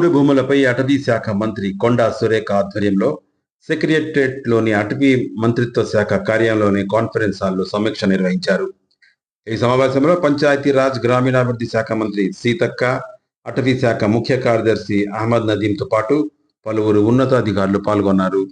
మూడు భూములపై అటవీ శాఖ మంత్రి కొండా సురేఖ ఆధ్వర్యంలో సెక్రటరియట్లోని అటవీ మంత్రిత్వ శాఖ కార్యాలయంలోని కాన్ఫరెన్స్ హాల్లో సమీక్ష నిర్వహించారు. ఈ సమావేశంలో పంచాయతీరాజ్ గ్రామీణాభివృద్ధి శాఖ మంత్రి సీతక్క అటవీ శాఖ ముఖ్య కార్యదర్శి అహ్మద్ నదీంతో పాటు పలువురు ఉన్నతాధికారులు పాల్గొన్నారు.